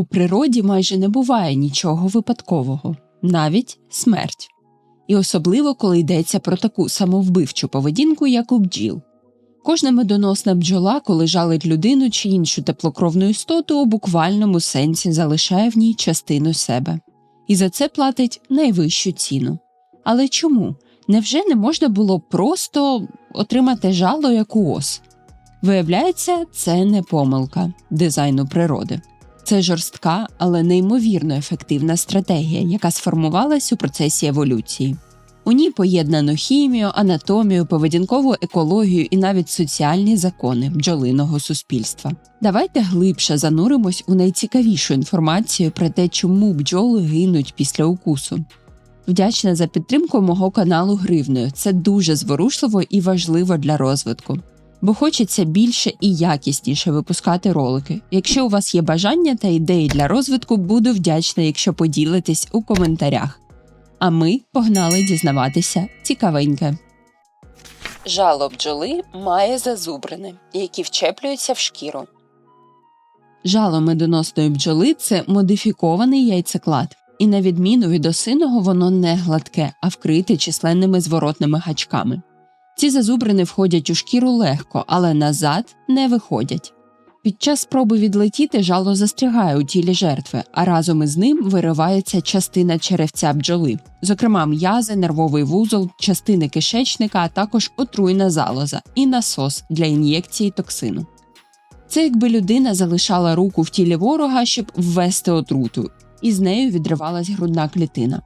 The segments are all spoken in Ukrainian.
У природі майже не буває нічого випадкового, навіть смерть. І особливо, коли йдеться про таку самовбивчу поведінку, як у бджіл. Кожна медоносна бджола, коли жалить людину чи іншу теплокровну істоту, у буквальному сенсі залишає в ній частину себе, і за це платить найвищу ціну. Але чому? Невже не можна було просто отримати жало як у ос? Виявляється, це не помилка дизайну природи. Це жорстка, але неймовірно ефективна стратегія, яка сформувалась у процесі еволюції. У ній поєднано хімію, анатомію, поведінкову екологію і навіть соціальні закони бджолиного суспільства. Давайте глибше зануримось у найцікавішу інформацію про те, чому бджоли гинуть після укусу. Вдячна за підтримку мого каналу Гривною. Це дуже зворушливо і важливо для розвитку. Бо хочеться більше і якісніше випускати ролики. Якщо у вас є бажання та ідеї для розвитку, буду вдячна, якщо поділитесь у коментарях. А ми погнали дізнаватися цікавеньке. Жало бджоли має зазубрини, які вчеплюються в шкіру. Жало медоносної бджоли це модифікований яйцеклад, і на відміну від осиного, воно не гладке, а вкрите численними зворотними гачками. Ці зазубрини входять у шкіру легко, але назад не виходять. Під час спроби відлетіти жало застрягає у тілі жертви, а разом із ним виривається частина черевця бджоли, зокрема м'язи, нервовий вузол, частини кишечника, а також отруйна залоза і насос для ін'єкції токсину. Це якби людина залишала руку в тілі ворога, щоб ввести отруту, і з нею відривалась грудна клітина.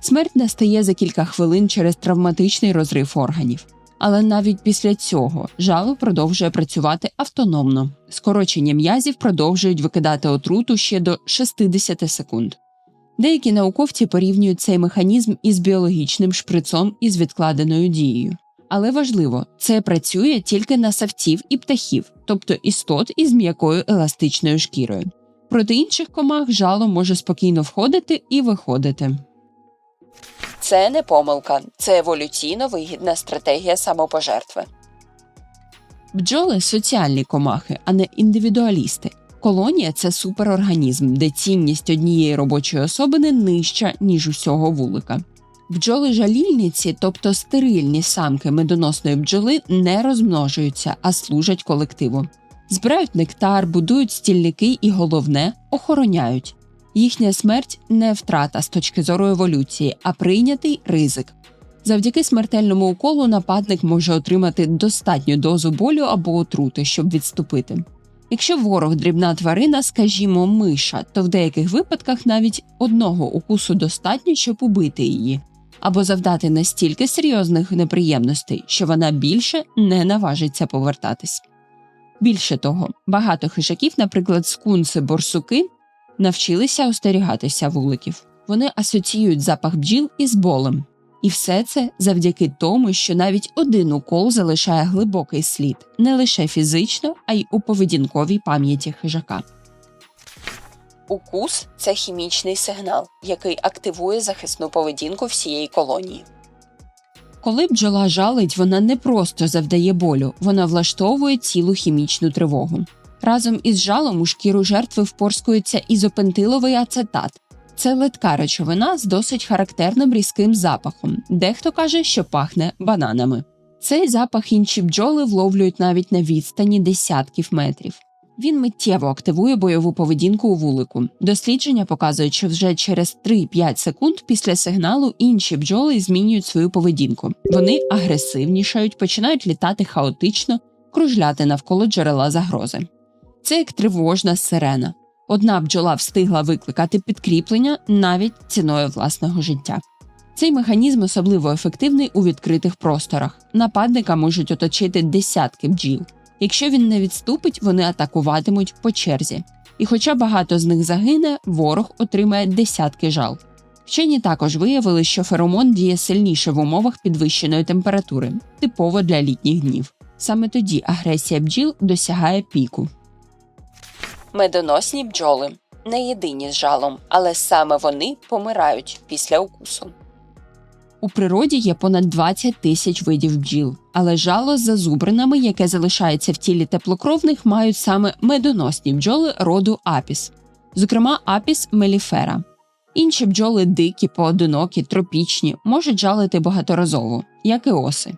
Смерть настає за кілька хвилин через травматичний розрив органів. Але навіть після цього жало продовжує працювати автономно. Скорочення м'язів продовжують викидати отруту ще до 60 секунд. Деякі науковці порівнюють цей механізм із біологічним шприцом із відкладеною дією. Але важливо, це працює тільки на савців і птахів, тобто істот із м'якою еластичною шкірою. Проти інших комах жало може спокійно входити і виходити. Це не помилка, це еволюційно вигідна стратегія самопожертви. Бджоли соціальні комахи, а не індивідуалісти. Колонія це суперорганізм, де цінність однієї робочої особини нижча, ніж усього вулика. Бджоли жалільниці, тобто стерильні самки медоносної бджоли, не розмножуються, а служать колективу. Збирають нектар, будують стільники і головне охороняють. Їхня смерть не втрата з точки зору еволюції, а прийнятий ризик. Завдяки смертельному уколу нападник може отримати достатню дозу болю або отрути, щоб відступити. Якщо ворог дрібна тварина, скажімо, миша, то в деяких випадках навіть одного укусу достатньо, щоб убити її, або завдати настільки серйозних неприємностей, що вона більше не наважиться повертатись. Більше того, багато хижаків, наприклад, скунси борсуки, навчилися остерігатися вуликів. Вони асоціюють запах бджіл із болем. І все це завдяки тому, що навіть один укол залишає глибокий слід не лише фізично, а й у поведінковій пам'яті хижака. Укус це хімічний сигнал, який активує захисну поведінку всієї колонії. Коли бджола жалить, вона не просто завдає болю, вона влаштовує цілу хімічну тривогу. Разом із жалом у шкіру жертви впорскується ізопентиловий ацетат. Це литка речовина з досить характерним різким запахом. Дехто каже, що пахне бананами. Цей запах інші бджоли вловлюють навіть на відстані десятків метрів. Він миттєво активує бойову поведінку у вулику. Дослідження показують, що вже через 3-5 секунд після сигналу інші бджоли змінюють свою поведінку. Вони агресивнішають, починають літати хаотично, кружляти навколо джерела загрози. Це як тривожна сирена. Одна бджола встигла викликати підкріплення навіть ціною власного життя. Цей механізм особливо ефективний у відкритих просторах. Нападника можуть оточити десятки бджіл. Якщо він не відступить, вони атакуватимуть по черзі. І хоча багато з них загине, ворог отримає десятки жал. Вчені також виявили, що феромон діє сильніше в умовах підвищеної температури, типово для літніх днів. Саме тоді агресія бджіл досягає піку. Медоносні бджоли не єдині з жалом, але саме вони помирають після укусу. У природі є понад 20 тисяч видів бджіл, але жало з зазубринами, яке залишається в тілі теплокровних, мають саме медоносні бджоли роду апіс. зокрема апіс меліфера. Інші бджоли дикі, поодинокі, тропічні, можуть жалити багаторазово, як і оси.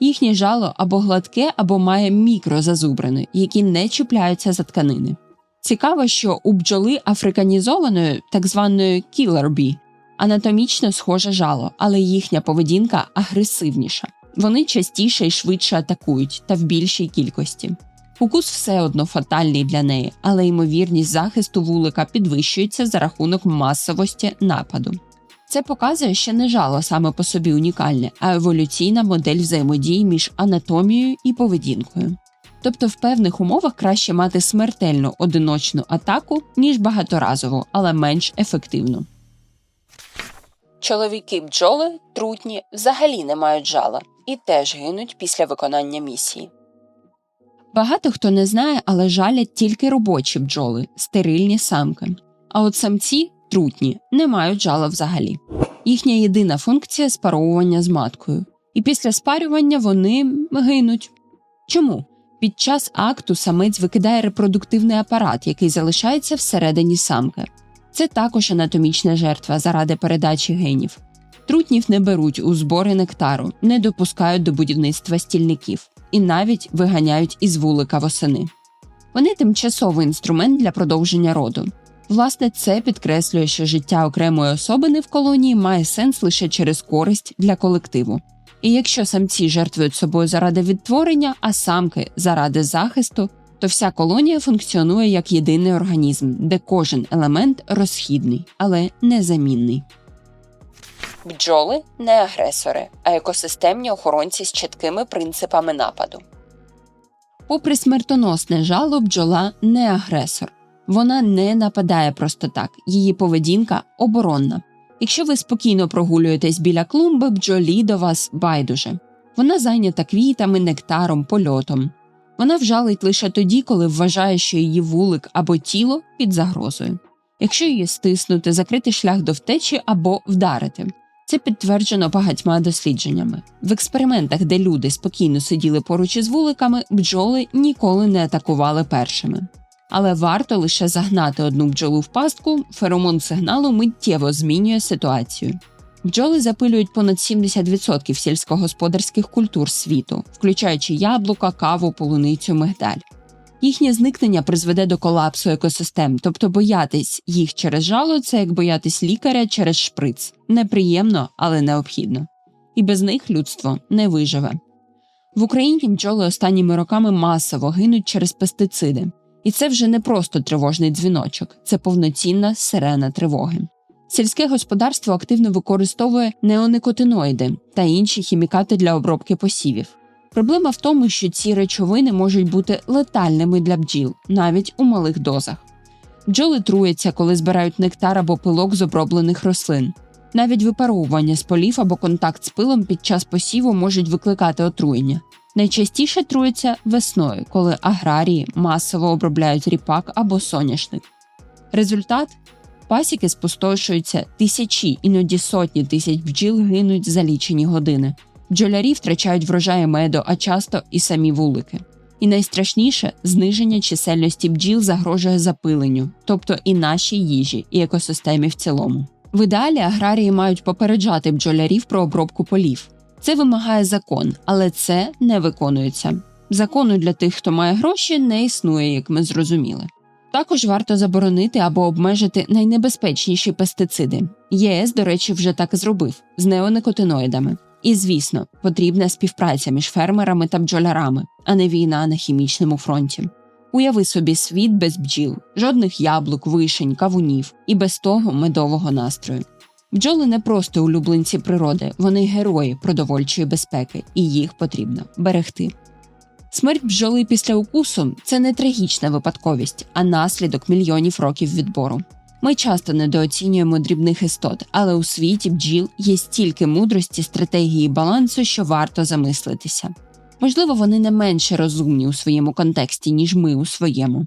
Їхнє жало або гладке, або має мікрозазубрини, які не чіпляються за тканини. Цікаво, що у бджоли африканізованої, так званої кілербі, анатомічно схоже жало, але їхня поведінка агресивніша. Вони частіше і швидше атакують та в більшій кількості. Укус все одно фатальний для неї, але ймовірність захисту вулика підвищується за рахунок масовості нападу. Це показує, що не жало саме по собі унікальне, а еволюційна модель взаємодії між анатомією і поведінкою. Тобто в певних умовах краще мати смертельну одиночну атаку, ніж багаторазову, але менш ефективну. Чоловіки бджоли трутні взагалі не мають жала і теж гинуть після виконання місії. Багато хто не знає, але жалять тільки робочі бджоли, стерильні самки. А от самці трутні не мають жала взагалі. Їхня єдина функція спаровування з маткою. І після спарювання вони гинуть. Чому? Під час акту самець викидає репродуктивний апарат, який залишається всередині самки. Це також анатомічна жертва заради передачі генів. Трутнів не беруть у збори нектару, не допускають до будівництва стільників і навіть виганяють із вулика восени. Вони тимчасовий інструмент для продовження роду. Власне, це підкреслює, що життя окремої особини в колонії має сенс лише через користь для колективу. І якщо самці жертвують собою заради відтворення, а самки заради захисту, то вся колонія функціонує як єдиний організм, де кожен елемент розхідний, але незамінний. Бджоли не агресори, а екосистемні охоронці з чіткими принципами нападу. Попри смертоносне жало, бджола не агресор. Вона не нападає просто так, її поведінка оборонна. Якщо ви спокійно прогулюєтесь біля клумби, бджолі до вас байдуже. Вона зайнята квітами, нектаром, польотом. Вона вжалить лише тоді, коли вважає, що її вулик або тіло під загрозою. Якщо її стиснути, закрити шлях до втечі або вдарити. Це підтверджено багатьма дослідженнями. В експериментах, де люди спокійно сиділи поруч із вуликами, бджоли ніколи не атакували першими. Але варто лише загнати одну бджолу в пастку, феромон сигналу миттєво змінює ситуацію. Бджоли запилюють понад 70% сільськогосподарських культур світу, включаючи яблука, каву, полуницю, мигдаль. Їхнє зникнення призведе до колапсу екосистем, тобто боятись їх через жало це як боятись лікаря через шприц. Неприємно, але необхідно. І без них людство не виживе. В Україні бджоли останніми роками масово гинуть через пестициди. І це вже не просто тривожний дзвіночок, це повноцінна сирена тривоги. Сільське господарство активно використовує неоникотиноїди та інші хімікати для обробки посівів. Проблема в тому, що ці речовини можуть бути летальними для бджіл, навіть у малих дозах. Бджоли труяться, коли збирають нектар або пилок з оброблених рослин. Навіть випаровування з полів або контакт з пилом під час посіву можуть викликати отруєння. Найчастіше труються весною, коли аграрії масово обробляють ріпак або соняшник. Результат пасіки спустошуються тисячі, іноді сотні тисяч бджіл гинуть за лічені години. Бджолярі втрачають врожаї меду, а часто і самі вулики. І найстрашніше зниження чисельності бджіл загрожує запиленню, тобто і нашій їжі, і екосистемі в цілому. В ідеалі аграрії мають попереджати бджолярів про обробку полів. Це вимагає закон, але це не виконується. Закону для тих, хто має гроші, не існує, як ми зрозуміли. Також варто заборонити або обмежити найнебезпечніші пестициди. ЄС, до речі, вже так зробив з неоникотиноїдами. І, звісно, потрібна співпраця між фермерами та бджолярами, а не війна на хімічному фронті. Уяви собі світ без бджіл, жодних яблук, вишень, кавунів і без того медового настрою. Бджоли не просто улюбленці природи, вони герої продовольчої безпеки, і їх потрібно берегти. Смерть бджоли після укусу це не трагічна випадковість, а наслідок мільйонів років відбору. Ми часто недооцінюємо дрібних істот, але у світі бджіл є стільки мудрості, стратегії і балансу, що варто замислитися. Можливо, вони не менше розумні у своєму контексті, ніж ми у своєму.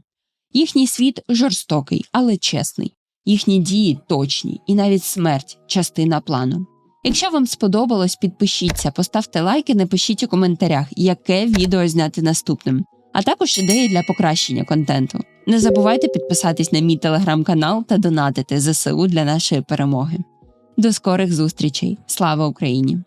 Їхній світ жорстокий, але чесний, їхні дії точні, і навіть смерть частина плану. Якщо вам сподобалось, підпишіться, поставте лайки, напишіть у коментарях, яке відео зняти наступним, а також ідеї для покращення контенту. Не забувайте підписатись на мій телеграм-канал та донатити ЗСУ для нашої перемоги. До скорих зустрічей! Слава Україні!